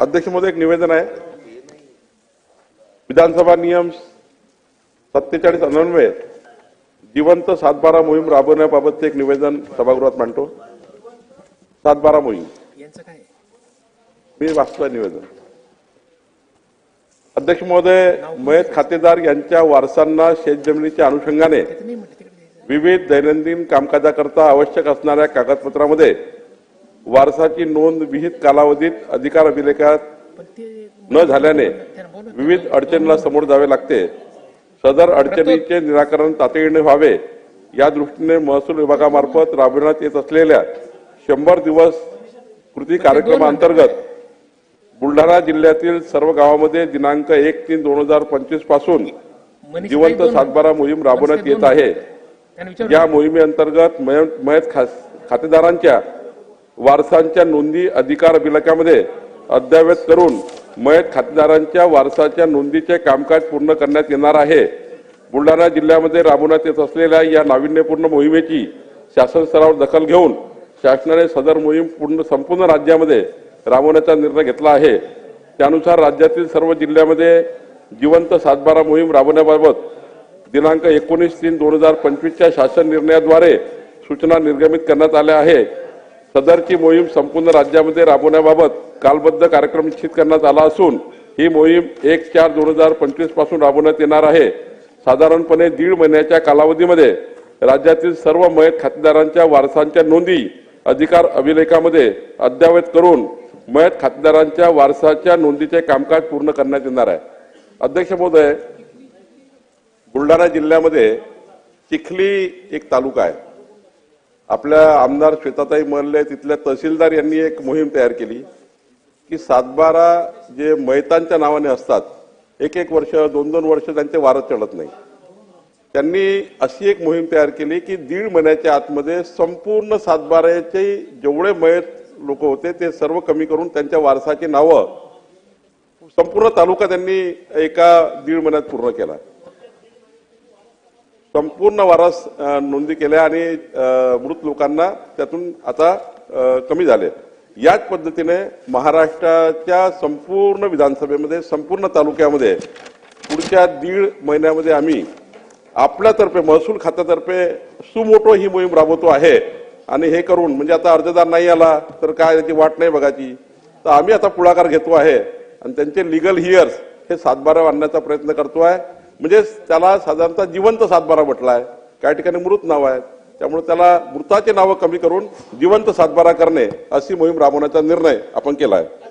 अध्यक्ष महोदय एक निवेदन आहे. विधानसभा नियम सत्तेचाळीस अन्वये जिवंत सातबारा मोहीम राबवण्याबाबतचे एक निवेदन सभागृहात मांडतो. सातबारा मोहीम. यांचं काय? मी वाचतोय निवेदन. अध्यक्ष महोदय मयत खातेदार यांच्या वारसांना शेतजमिनीच्या अनुषंगाने. विविध दैनंदिन कामकाजाकरता आवश्यक असणाऱ्या कागदपत्रामध्ये वारसाची नोंद विहित कालावधीत अधिकार अभिलेखात न झाल्याने विविध अडचणीला समोर जावे लागते. सदर अडचणीचे निराकरण तातडीने व्हावे या दृष्टीने महसूल विभागामार्फत राबविण्यात येत असलेल्या शंभर दिवस कृती कार्यक्रमांतर्गत बुलढाणा जिल्ह्यातील सर्व गावामध्ये दिनांक एक तीन दोन हजार पंचवीसपासून जिवंत सातबारा मोहीम राबवण्यात येत आहे. या मोहिमेअंतर्गत मयत खास- खातेदारांच्या वारसांच्या नोंदी अधिकार विलकामध्ये अद्ययावत करून मयत खातेदारांच्या वारसाच्या नोंदीचे कामकाज पूर्ण करण्यात येणार आहे. बुलढाणा जिल्ह्यामध्ये राबवण्यात येत असलेल्या या नाविन्यपूर्ण मोहिमेची शासन स्तरावर दखल घेऊन शासनाने सदर मोहीम पूर्ण संपूर्ण राज्यामध्ये राबवण्याचा निर्णय घेतला आहे. त्यानुसार राज्यातील सर्व जिल्ह्यामध्ये जिवंत सातबारा मोहीम राबवण्याबाबत दिनांक एकोणीस तीन दोन हजार पंचवीसच्या शासन निर्णयाद्वारे सूचना निर्गमित करण्यात आल्या आहे. सदरची मोहीम संपूर्ण राज्यामध्ये राबवण्याबाबत कालबद्ध कार्यक्रम निश्चित करण्यात आला असून ही मोहीम एक चार दोन हजार पंचवीसपासून राबवण्यात येणार आहे. साधारणपणे दीड महिन्याच्या कालावधीमध्ये राज्यातील सर्व मयत खातेदारांच्या वारसांच्या नोंदी अधिकार अभिलेखामध्ये अद्ययावत करून मयत खातेदारांच्या वारसाच्या नोंदीचे कामकाज पूर्ण करण्यात येणार आहे. अध्यक्ष महोदय बुलढाणा जिल्ह्यामध्ये चिखली एक तालुका आहे. आपल्या आमदार श्वेताताई मल्ले तिथल्या तहसीलदार यांनी एक मोहीम तयार केली की सातबारा जे मैतांच्या नावाने असतात एक एक वर्ष दोन दोन वर्ष त्यांचे वारं चढत नाही. त्यांनी अशी एक मोहीम तयार केली की दीड महिन्याच्या आतमध्ये संपूर्ण सातबाऱ्याचे जेवढे मयत लोक होते ते सर्व कमी करून त्यांच्या वारसाची नावं संपूर्ण तालुका त्यांनी एका दीड महिन्यात पूर्ण केला. संपूर्ण वारस नोंदी केल्या आणि मृत लोकांना त्यातून आता कमी झाले. याच पद्धतीने महाराष्ट्राच्या संपूर्ण विधानसभेमध्ये संपूर्ण तालुक्यामध्ये पुढच्या दीड महिन्यामध्ये आम्ही आपल्यातर्फे महसूल खात्यातर्फे सुमोटो ही मोहीम राबवतो आहे. आणि हे करून म्हणजे आता अर्जदार नाही आला तर काय त्याची वाट नाही बघायची. तर आम्ही आता पुढाकार घेतो आहे. आणि त्यांचे लिगल हिअर्स हे सातबारा आणण्याचा प्रयत्न करतो आहे. म्हणजे त्याला साधारणतः जिवंत सातबारा म्हटला आहे काही ठिकाणी मृत नाव आहे. त्यामुळे त्याला मृताचे नावं कमी करून जिवंत सातबारा करणे अशी मोहीम राबवण्याचा निर्णय आपण केला आहे